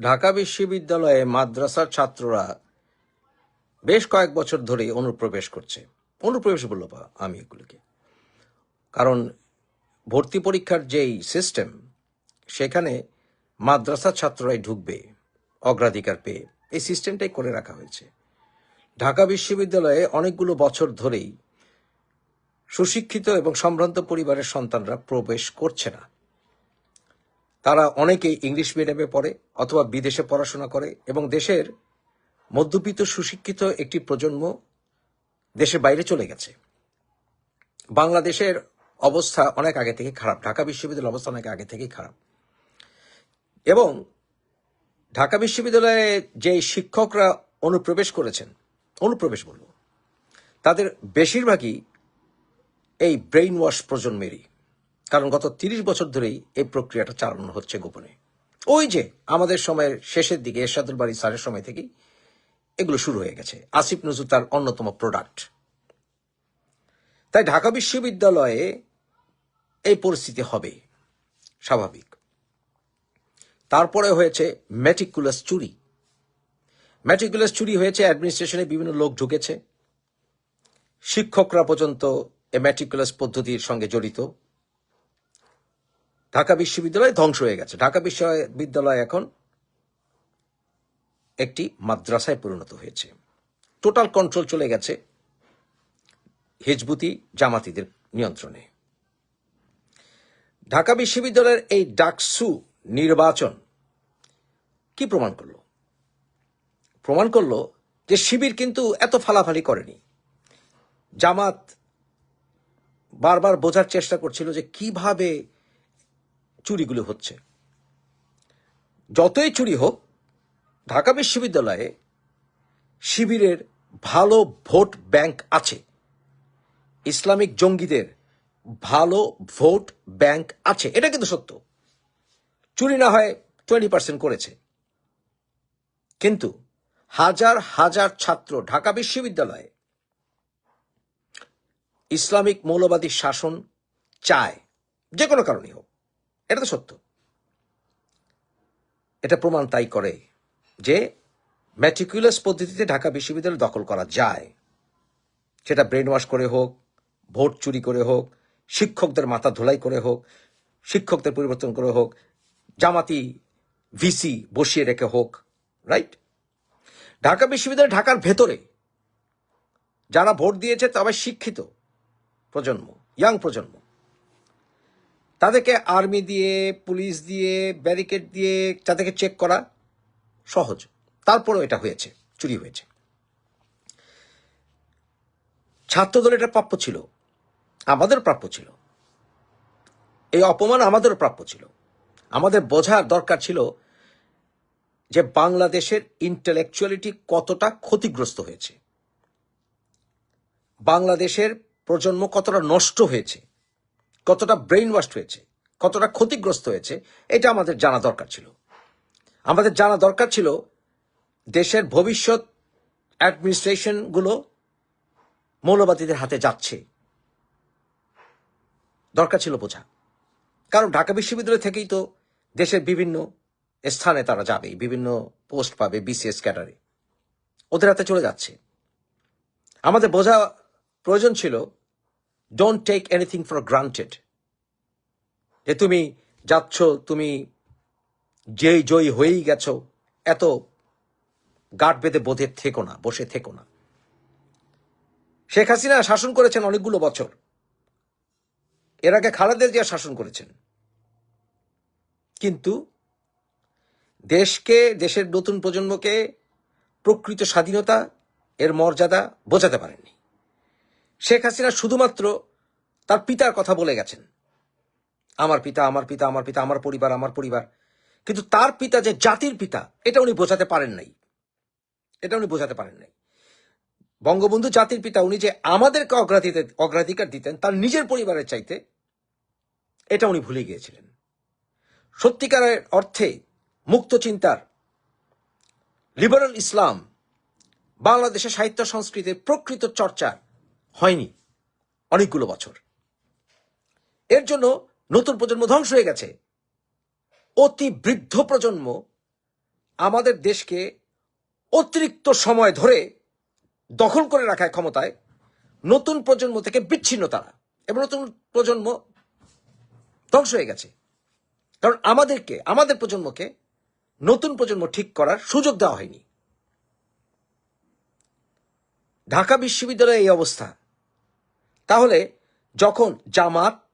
ঢাকা বিশ্ববিদ্যালয়ে মাদ্রাসার ছাত্ররা বেশ কয়েক বছর ধরেই অনুপ্রবেশ করছে। অনুপ্রবেশ বা আমি এগুলোকে। কারণ ভর্তি পরীক্ষার যেই সিস্টেম, সেখানে মাদ্রাসার ছাত্ররাই ঢুকবে, অগ্রাধিকার পেয়ে। এই সিস্টেমটাই করে রাখা হয়েছে। ঢাকা বিশ্ববিদ্যালয়ে অনেকগুলো বছর ধরেই সুশিক্ষিত এবং সম্ভ্রান্ত পরিবারের সন্তানরা প্রবেশ করছে না। তারা অনেকেই ইংলিশ মিডিয়ামে পড়ে অথবা বিদেশে পড়াশোনা করে এবং দেশের মধ্যবিত্ত সুশিক্ষিত একটি প্রজন্ম দেশের বাইরে চলে গেছে। বাংলাদেশের অবস্থা অনেক আগে থেকে খারাপ। ঢাকা বিশ্ববিদ্যালয়ের অবস্থা অনেক আগে থেকেই খারাপ। এবং ঢাকা বিশ্ববিদ্যালয়ে যে শিক্ষকরা অনুপ্রবেশ করেছেন, অনুপ্রবেশ বলব, তাদের বেশিরভাগই এই ব্রেইন ওয়াশ প্রজন্মেরই। কারণ গত তিরিশ বছর ধরেই এই প্রক্রিয়াটা চালানো হচ্ছে গোপনে। ওই যে আমাদের সময়ের শেষের দিকে এরশাদুল বাড়ি স্যারের সময় থেকেই এগুলো শুরু হয়ে গেছে। আসিফ নজরুল তার অন্যতম প্রোডাক্ট তাই ঢাকা বিশ্ববিদ্যালয়ে এই পরিস্থিতি হবে, স্বাভাবিক। তারপরে হয়েছে ম্যাটিকুলাস চুরি। ম্যাটিকুলাস চুরি হয়েছে অ্যাডমিনিস্ট্রেশনে বিভিন্ন লোক ঢুকেছে। শিক্ষকরা পর্যন্ত এ ম্যাট্রিকুলাস পদ্ধতির সঙ্গে জড়িত। ঢাকা বিশ্ববিদ্যালয় ধ্বংস হয়ে গেছে। ঢাকা বিশ্ববিদ্যালয় এখন একটি মাদ্রাসায় পরিণত হয়েছে। টোটাল কন্ট্রোল চলে গেছে হিজবুতি জামাতিদের নিয়ন্ত্রণে। ঢাকা বিশ্ববিদ্যালয়ের এই ডাকসু নির্বাচন কি প্রমাণ করল? প্রমাণ করল যে শিবির কিন্তু এত ফালাফালি করেনি। জামাত বারবার বোঝার চেষ্টা করছিল যে কীভাবে চুরিগুলো হচ্ছে। যতই চুরি হোক, ঢাকা বিশ্ববিদ্যালয়ে শিবিরের ভালো ভোট ব্যাংক আছে। ইসলামিক জঙ্গিদের ভালো ভোট ব্যাংক আছে। এটা কিন্তু সত্য। চুরি না হয় টোয়েন্টি পার্সেন্ট করেছে। কিন্তু হাজার হাজার ছাত্র ঢাকা বিশ্ববিদ্যালয়ে ইসলামিক মৌলবাদী শাসন চায়। যে কোনো কারণেই হোক। এটা তো সত্য। এটা প্রমাণ তাই করে যে ম্যাট্রিকুলাস পদ্ধতিতে ঢাকা বিশ্ববিদ্যালয় দখল করা যায়। সেটা ব্রেন ওয়াশ করে হোক, ভোট চুরি করে হোক, শিক্ষকদের মাথা ধোলাই করে হোক, শিক্ষকদের পরিবর্তন করে হোক, জামাতি ভিসি বসিয়ে রেখে হোক রাইট ঢাকা বিশ্ববিদ্যালয় ঢাকার ভেতরে যারা ভোট দিয়েছে তবে শিক্ষিত প্রজন্ম ইয়াং প্রজন্ম। তাদেরকে আর্মি দিয়ে, পুলিশ দিয়ে, ব্যারিকেড দিয়ে তাদেরকে চেক করা সহজ। তারপরও এটা হয়েছে, চুরি হয়েছে। ছাত্রদল এটা প্রাপ্য ছিল। আমাদের প্রাপ্য ছিল। এই অপমান আমাদেরও প্রাপ্য ছিল। আমাদের বোঝার দরকার ছিল যে বাংলাদেশের ইন্টেলেকচুয়ালিটি কতটা ক্ষতিগ্রস্ত হয়েছে। বাংলাদেশের প্রজন্ম কতটা নষ্ট হয়েছে। কতটা ব্রেইন ওয়াস্ট হয়েছে, কতটা ক্ষতিগ্রস্ত হয়েছে, এটা আমাদের জানা দরকার ছিল। আমাদের জানা দরকার ছিল দেশের ভবিষ্যৎ অ্যাডমিনিস্ট্রেশনগুলো মৌলবাদীদের হাতে যাচ্ছে। দরকার ছিল বোঝা। কারণ ঢাকা বিশ্ববিদ্যালয় থেকেই তো দেশের বিভিন্ন স্থানে তারা যাবে, বিভিন্ন পোস্ট পাবে বিসিএস ক্যাডারে। ওদের হাতে চলে যাচ্ছে। আমাদের বোঝা প্রয়োজন ছিল don't take anything for granted যে তুমি যাচ্ছ, তুমি যেই জয়ী হয়েই গেছো, এত গাঁট বেঁধে বোধে থেকো না, বসে থেকো না। শেখ হাসিনা শাসন করেছেন অনেকগুলো বছর। এর আগে খালেদের জিয়া শাসন করেছেন। কিন্তু দেশকে, দেশের নতুন প্রজন্মকে প্রকৃত স্বাধীনতা, এর মর্যাদা বোঝাতে পারেননি। শেখ হাসিনা শুধুমাত্র তার পিতার কথা বলে গেছেন। আমার পিতা আমার পিতা আমার পিতা, আমার পরিবার আমার পরিবার। কিন্তু তার পিতা যে জাতির পিতা, এটা উনি বোঝাতে পারেন নাই। এটা উনি বোঝাতে পারেন নাই। বঙ্গবন্ধু জাতির পিতা উনি যে আমাদেরকে অগ্রাধিকার অগ্রাধিকার দিতেন তার নিজের পরিবারের চাইতে, এটা উনি ভুলে গিয়েছিলেন। সত্যিকারের অর্থে মুক্ত চিন্তার লিবারাল ইসলাম বাংলাদেশের সাহিত্য সংস্কৃতির প্রকৃত চর্চা হয়নি। অনেকগুলো বছর। এর জন্য নতুন প্রজন্ম ধ্বংস হয়ে গেছে। অতি বৃদ্ধ প্রজন্ম আমাদের দেশকে অতিরিক্ত সময় ধরে দখল করে রাখায় ক্ষমতায় নতুন প্রজন্ম থেকে বিচ্ছিন্ন তারা এবং নতুন প্রজন্ম ধ্বংস হয়ে গেছে। কারণ আমাদেরকে, আমাদের প্রজন্মকে নতুন প্রজন্ম ঠিক করার সুযোগ দেওয়া হয়নি। ঢাকা বিশ্ববিদ্যালয়ে এই অবস্থা। তাহলে যখন জামাত,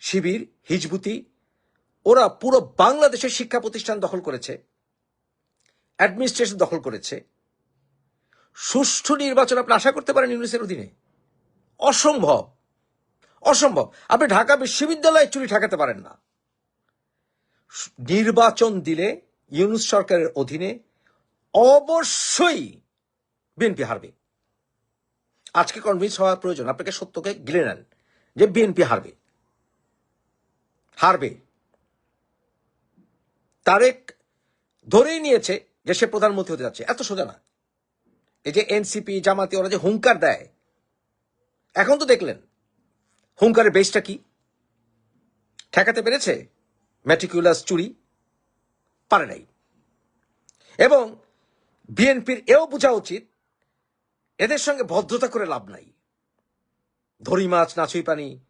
শিবির, হিজবুতি, ওরা পুরো বাংলাদেশের শিক্ষা প্রতিষ্ঠান দখল করেছে, অ্যাডমিনিস্ট্রেশন দখল করেছে, সুষ্ঠু নির্বাচন আপনি আশা করতে পারেন ইউনিসের অধীনে। অসম্ভব। অসম্ভব। আপনি ঢাকা বিশ্ববিদ্যালয়ে চুরি ঠেকাতে পারেন না। নির্বাচন দিলে ইউনুস সরকারের অধীনে অবশ্যই বিএনপি হারবে। আজকে কনভিন্স হওয়ার প্রয়োজন। আপনাকে সত্যকে গিলে নেন যে বিএনপি হারবে। হারবে। তারেক ধরেই নিয়েছে যে সে প্রধানমন্ত্রী হতে যাচ্ছে। এত সোজা না। এই যে এনসিপি জামাতি, ওরা যে হুঙ্কার দেয়। এখন তো দেখলেন, হুঙ্কারের বেসটা কি? ঠেকাতে পেরেছে? ম্যাট্রিকুলাস চুরি? পারে নাই। এবং বিএনপির এও বোঝা উচিত এদের সঙ্গে ভদ্রতা করে লাভ নাই। ধরি মাছ নাচুই পানি।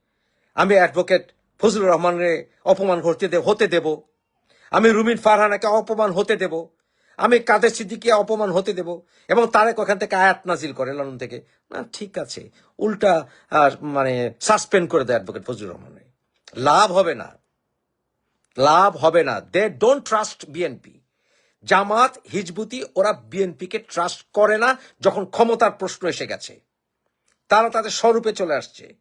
আমি অ্যাডভোকেট ফজলুর রহমানের অপমান করতে দে হতে দেব। আমি রুমিন ফারহানাকে অপমান হতে দেব। আমি কাদের সিদ্দিকে অপমান হতে দেব। এবং তারেক ওখান থেকে আয়াত নাজিল করে লন্ডন থেকে। না, ঠিক আছে। উল্টা মানে সাসপেন্ড করে দেয় অ্যাডভোকেট ফজলুর রহমানের। লাভ হবে না। লাভ হবে না। They don't trust BNP Jamaat, হিজবুতি, ওরা বিএনপিকে ট্রাস্ট করে না যখন ক্ষমতার প্রশ্ন এসে গেছে। তারা তাদের স্বরূপে চলে আসছে।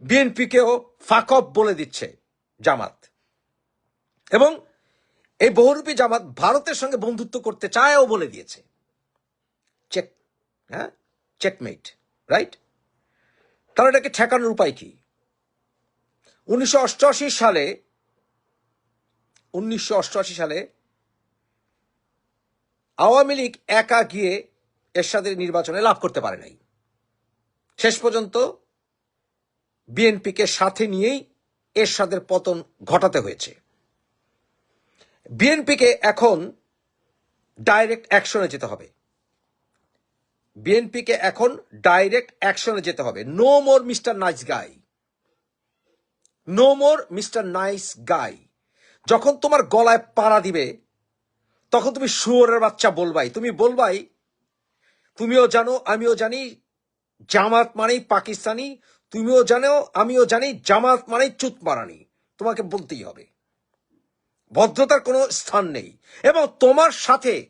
বিএনপিকেও ফাকপ বলে দিচ্ছে জামাত। এবং এই বহুরূপী জামাত ভারতের সঙ্গে বন্ধুত্ব করতে চায়ও বলে দিয়েছে। চেক হ্যাঁ? চেকমেট রাইট তাহলে এটাকে ঠেকানোর উপায় কি? উনিশশো অষ্টআশি সালে, উনিশশো অষ্টআশি সালে আওয়ামী লীগ একা গিয়ে এরশাদের নির্বাচনে লাভ করতে পারে নাই। শেষ পর্যন্ত বিএনপিকে সাথে নিয়েই এরশাদের পতন ঘটাতে হয়েছে। বিএনপিকে এখন ডাইরেক্ট অ্যাকশনে যেতে হবে। বিএনপিকে এখন ডাইরেক্ট অ্যাকশনে যেতে হবে। No more mister nice guy. No more mister nice guy. যখন তোমার গলায় পাড়া দিবে তখন তুমি শুয়োরের বাচ্চা বলবাই। তুমি বলবাই, তুমিও জানো, আমিও জানি, জামাত মানেই পাকিস্তানি। তুমিও জানো, আমিও জানি, জামাত মানেই চুত মারানি তোমাকে বলতেই হবে। ভদ্রতার কোনো স্থান নেই। এবং তোমার সাথে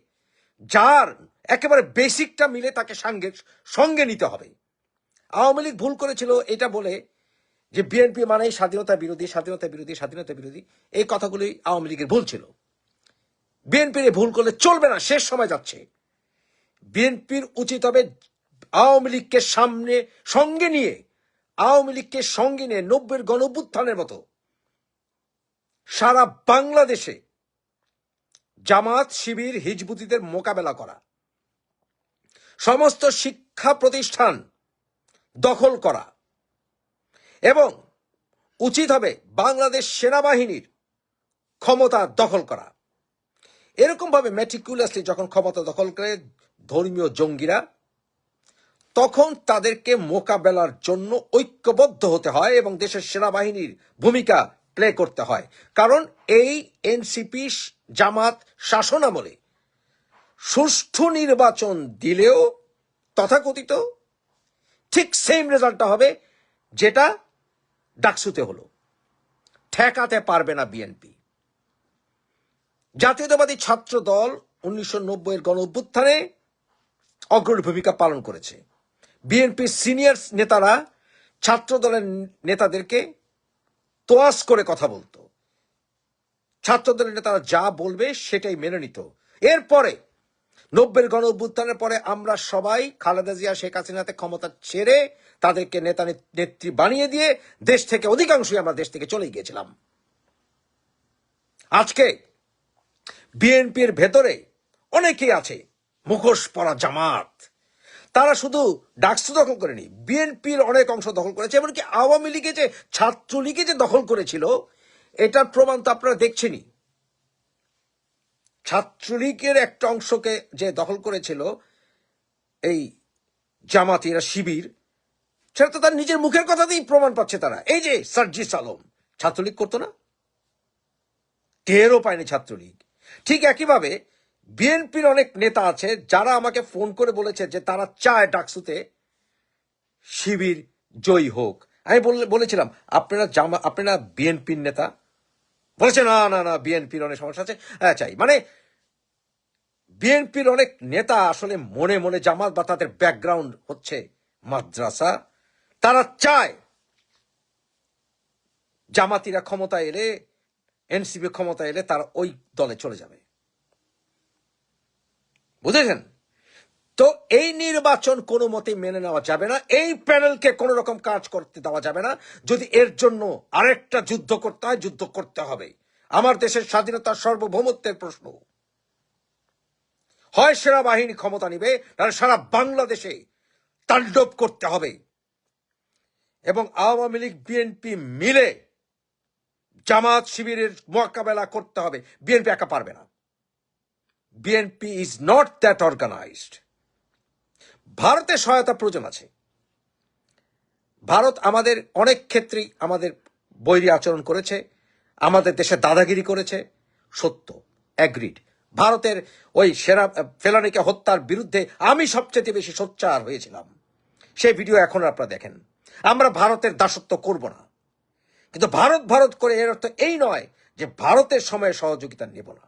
যার একেবারে বেসিকটা মিলে তাকে সঙ্গে সঙ্গে নিতে হবে। আওয়ামী লীগ ভুল করেছিল এটা বলে যে বিএনপি মানেই স্বাধীনতা বিরোধী স্বাধীনতা বিরোধী স্বাধীনতা বিরোধী। এই কথাগুলি আওয়ামী লীগের ভুল ছিল। বিএনপির ভুল করলে চলবে না, শেষ সময় যাচ্ছে। বিএনপির উচিত হবে আওয়ামী লীগকে সামনে, সঙ্গে নিয়ে, আওয়ামী লীগকে সঙ্গে নিয়ে নব্বের গণভ্যুত্থানের মতো সারা বাংলাদেশে জামাত, শিবির, হিজবুতিদের মোকাবেলা করা, সমস্ত শিক্ষা প্রতিষ্ঠান দখল করা এবং উচিত হবে বাংলাদেশ সেনাবাহিনীর ক্ষমতা দখল করা। এরকম ভাবে ম্যাটিকুলাসলি যখন ক্ষমতা দখল করে ধর্মীয় জঙ্গিরা, তখন তাদেরকে মোকাবেলার জন্য ঐক্যবদ্ধ হতে হয় এবং দেশের সেনাবাহিনীর ভূমিকা প্লে করতে হয়। কারণ এই এনসিপি জামাত শাসন আমলে সুষ্ঠু নির্বাচন দিলেও তথাকথিত ঠিক সেম রেজাল্টটা হবে যেটা ডাকসুতে হলো। ঠেকাতে পারবে না বিএনপি জাতীয়তাবাদী ছাত্র দল উনিশশো নব্বই এর গণ অভ্যুত্থানে অগ্রণী ভূমিকা পালন করেছে। বিএনপির সিনিয়র নেতারা ছাত্র দলের নেতাদেরকে তোয়াস করে কথা বলতো। ছাত্র দলের নেতারা যা বলবে সেটাই মেনে নিত। এরপরে নব্বের গণ অভ্যুত্থানের পরে আমরা সবাই খালেদা জিয়া, শেখ হাসিনাতে ক্ষমতা ছেড়ে তাদেরকে নেতা নেত্রী বানিয়ে দিয়ে দেশ থেকে, অধিকাংশই আমরা দেশ থেকে চলে গিয়েছিলাম। আজকে বিএনপির ভেতরে অনেকেই আছে, মুখোশ পরা জামাত। তারা শুধু ডাকসু দখল করেনি, বিএনপির অনেক অংশ দখল করেছে, এমনকি আওয়ামী লীগে যে ছাত্রলীগে যে দখল করেছিল, এটার প্রমাণ তো আপনারা দেখছেনই। ছাত্রলীগের একটা অংশকে যে দখল করেছিল এই জামাতিরা শিবির, সেটা তো তার নিজের মুখের কথাতেই প্রমাণ পাচ্ছে তারা। এই যে সার্জিস আলম, ছাত্রলীগ করতো না? টেরও পায়নি ছাত্রলীগ। ঠিক একইভাবে বিএনপির অনেক নেতা আছে যারা আমাকে ফোন করে বলেছে যে তারা চায় ডাকসুতে শিবির জয়ী হোক। আমি বলেছিলাম, আপনারা জামা, আপনারা বিএনপির নেতা? বলেছে, না না না, বিএনপির অনেক সমস্যা আছে। হ্যাঁ চাই। মানে বিএনপির অনেক নেতা আসলে মনে মনে জামাত বা তাদের ব্যাকগ্রাউন্ড হচ্ছে মাদ্রাসা। তারা চায় জামাতিরা ক্ষমতা এলে এনসিপি ক্ষমতা এলে তারা ওই দলে চলে যাবে। বুঝেছেন? তো এই নির্বাচন কোনো মতেই মেনে নেওয়া যাবে না। এই প্যানেলকে কোনো রকম কাজ করতে দেওয়া যাবে না। যদি এর জন্য আরেকটা যুদ্ধ করতে হয়, যুদ্ধ করতে হবে। আমার দেশের স্বাধীনতা সার্বভৌমত্বের প্রশ্ন। হয় সেনাবাহিনী ক্ষমতা নিবে তাহলে সারা বাংলাদেশে তাণ্ডব করতে হবে। এবং আওয়ামী লীগ, বিএনপি মিলে জামাত শিবিরের মোকাবেলা করতে হবে। বিএনপি একা পারবে না। BNP is not that organized ভারতের সহায়তা প্রয়োজন আছে। ভারত আমাদের অনেক ক্ষেত্রেই আমাদের বৈরী আচরণ করেছে। আমাদের দেশে দাদাগিরি করেছে। সত্য অ্যাগ্রিড ভারতের ওই সেরা ফেলানিকে হত্যার বিরুদ্ধে আমি সবচেয়ে বেশি সোচ্চার হয়েছিলাম। সেই ভিডিও এখন আপনারা দেখেন। আমরা ভারতের দাসত্ব করব না। কিন্তু ভারত ভারত করে এর অর্থ এই নয় যে ভারতের সময়ে সহযোগিতা নেব না।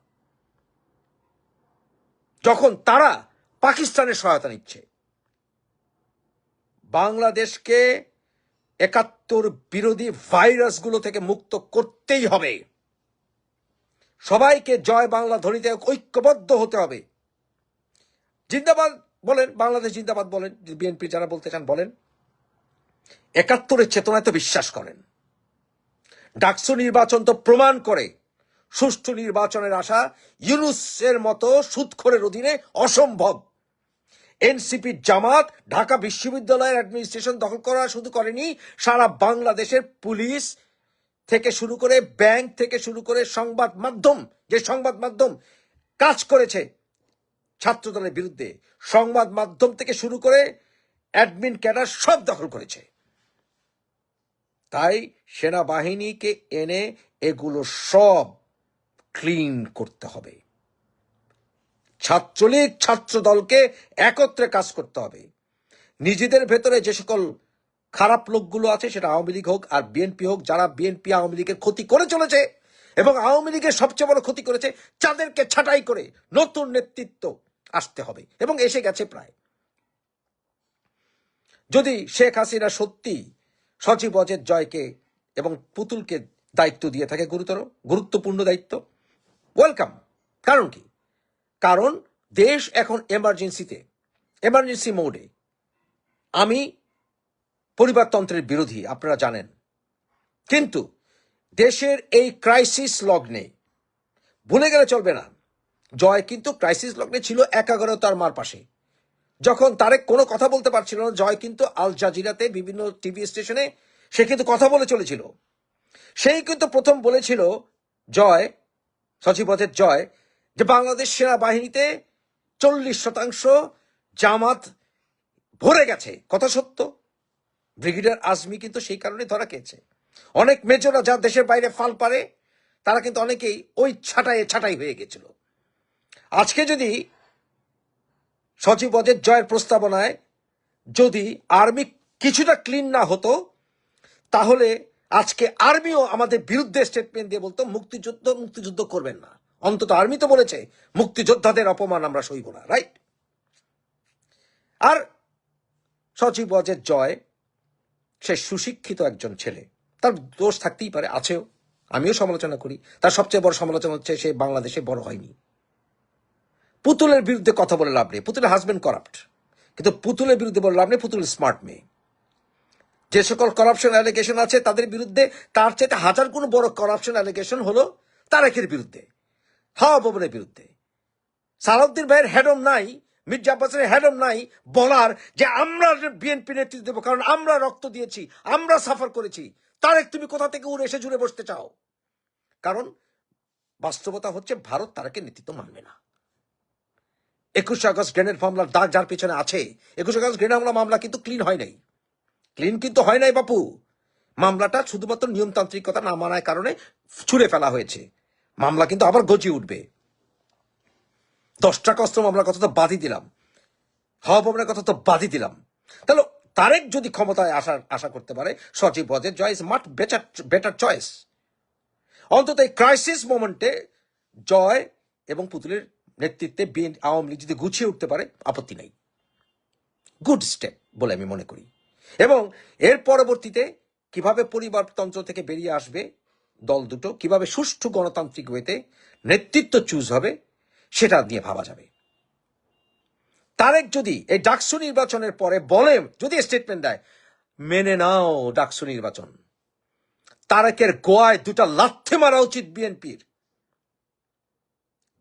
যখন তারা পাকিস্তানের সহায়তা নিচ্ছে, বাংলাদেশকে একাত্তর বিরোধী ভাইরাসগুলো থেকে মুক্ত করতেই হবে। সবাইকে জয় বাংলা ধ্বনিতে ঐক্যবদ্ধ হতে হবে। জিন্দাবাদ বলেন, বাংলাদেশ জিন্দাবাদ বলেন, বিএনপি যারা বলতে চান বলেন। একাত্তরের চেতনায় তো বিশ্বাস করেন। ডাকসু নির্বাচন তো প্রমাণ করে। সুষ্ঠু নির্বাচনের আশা ইউনুসের মতো সুৎখরের অধীনে অসম্ভব। এনসিপি জামাত ঢাকা বিশ্ববিদ্যালয়ের অ্যাডমিনিস্ট্রেশন দখল করা শুধু করেনি, সারা বাংলাদেশের পুলিশ থেকে শুরু করে ব্যাংক থেকে শুরু করে সংবাদ মাধ্যম, যে সংবাদ মাধ্যম কাজ করেছে ছাত্রদলের বিরুদ্ধে, সংবাদ মাধ্যম থেকে শুরু করে অ্যাডমিন ক্যাডার সব দখল করেছে। তাই সেনাবাহিনীকে এনে এগুলো সব ক্লিন করতে হবে। ছাত্রলীগ ছাত্র দলকে একত্রে কাজ করতে হবে। নিজেদের ভেতরে যে সকল খারাপ লোকগুলো আছে, সেটা আওয়ামী লীগ হোক আর বিএনপি হোক, যারা বিএনপি আওয়ামী লীগের ক্ষতি করে চলেছে এবং আওয়ামী লীগের সবচেয়ে বড় ক্ষতি করেছে যাদেরকে ছাঁটাই করে নতুন নেতৃত্ব আসতে হবে এবং এসে গেছে প্রায়। যদি শেখ হাসিনা সত্যি সচিব অজের জয়কে এবং পুতুলকে দায়িত্ব দিয়ে থাকে গুরুতর, গুরুত্বপূর্ণ দায়িত্ব। ওয়েলকাম কারণ কি? কারণ দেশ এখন এমার্জেন্সিতে এমার্জেন্সি মোডে আমি পরিবারতন্ত্রের বিরোধী, আপনারা জানেন। কিন্তু দেশের এই ক্রাইসিস লগ্নে, ভুলে গেলে চলবে না। জয় কিন্তু ক্রাইসিস লগ্নে ছিল একাগ্রতার মার পাশে যখন তারেক কোনো কথা বলতে পারছিল না, জয় কিন্তু আল জাজিরাতে বিভিন্ন টিভি স্টেশনে সে কিন্তু কথা বলে চলেছিল। সেই কিন্তু প্রথম বলেছিল জয় সচিবদের জয়, যে বাংলাদেশ সেনাবাহিনীতে চল্লিশ শতাংশ জামাত ভরে গেছে। কথা সত্য। ব্রিগেডিয়ার আজমি কিন্তু সেই কারণে ধরা খেয়েছে। অনেক মেজররা যা দেশের বাইরে ফাল পারে তারা কিন্তু অনেকেই ওই ছাটাই ছাটাই হয়ে গেছিল। আজকে যদি সচিব অজের জয়ের প্রস্তাবনায় যদি আর্মি কিছুটা ক্লিন না হতো, তাহলে আজকে আর্মিও আমাদের বিরুদ্ধে স্টেটমেন্ট দিয়ে বলতো, মুক্তিযুদ্ধ মুক্তিযুদ্ধ করবেন না। অন্তত আর্মি তো বলেছে, মুক্তিযোদ্ধাদের অপমান আমরা সইব না রাইট আর সচিব অজের জয়, সে সুশিক্ষিত একজন ছেলে, তার দোষ থাকতেই পারে, আছেও, আমিও সমালোচনা করি। তার সবচেয়ে বড় সমালোচনা হচ্ছে সে বাংলাদেশে বড় হয়নি। পুতুলের বিরুদ্ধে কথা বলে লাভ নেই। পুতুলের হাজবেন্ড করাপ্ট কিন্তু পুতুলের বিরুদ্ধে বলে লাভ নেই, পুতুল স্মার্ট মেয়ে। যে সকল করাপশন অ্যালিগেশন আছে তাদের বিরুদ্ধে, তার চাইতে হাজার গুণ বড় করাপশন অ্যালিগেশন হলো তারেকের বিরুদ্ধে হাওয়া ভবনের বিরুদ্ধে। সালাউদ্দিন ভাইয়ের হেডম নাই, মির্জা আব্বাসের হেডম নাই বলার যে আমরা বিএনপি নেতৃত্ব দেবো, কারণ আমরা রক্ত দিয়েছি, আমরা সাফার করেছি, তারেক তুমি কোথা থেকে উড়ে এসে জুড়ে বসতে চাও? কারণ বাস্তবতা হচ্ছে ভারত তারাকে নেতৃত্ব মানবে না। একুশে আগস্ট গ্রেনেড মামলার দাগ যার পিছনে আছে। একুশে আগস্ট গ্রেনেড হামলা মামলা কিন্তু ক্লিন হয় নাই। ক্লিন কিন্তু হয় নাই বাপু। মামলাটা শুধুমাত্র নিয়মতান্ত্রিকতা না মানার কারণে ছুড়ে ফেলা হয়েছে। মামলা কিন্তু আবার গজিয়ে উঠবে। দশটা অস্ত্র মামলার কথা তো বাদই দিলাম। হাওয়া ভবনের কথা তো বাদই দিলাম। তাহলে তারেক যদি ক্ষমতায় আসার আশা করতে পারে সচিব পদের Joy is much better better choice অন্তত এই ক্রাইসিস মোমেন্টে জয় এবং পুতুলের নেতৃত্বে বিএন আওয়ামী লীগ যদি গুছিয়ে উঠতে পারে, আপত্তি নাই। গুড স্টেপ বলে আমি মনে করি। এবং এর পরবর্তীতে কীভাবে পরিবারতন্ত্র থেকে বেরিয়ে আসবে দল দুটো, কীভাবে সুষ্ঠু গণতান্ত্রিক ওয়েতে নেতৃত্ব চুজ হবে, সেটা নিয়ে ভাবা যাবে। তারেক যদি এই ডাকসু নির্বাচনের পরে বলে যদি স্টেটমেন্ট দেয়, মেনে নাও ডাকসু নির্বাচন। তারেকের গোয়ায় দুটা লাথি মারা উচিত বিএনপির।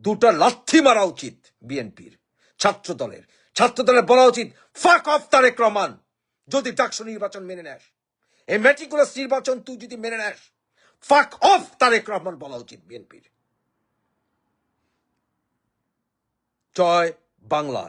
দুটা লাথি মারা উচিত বিএনপির ছাত্র দলের ছাত্র দলের বলা উচিত ফাক অফ তারেক রহমান। যদি ডাকসু নির্বাচন মেনে নেস। এই মেটিকুলাস নির্বাচন তুই যদি মেনে নেস ফাক অফ তারেক রহমান বলা উচিত বিএনপির। জয় বাংলা।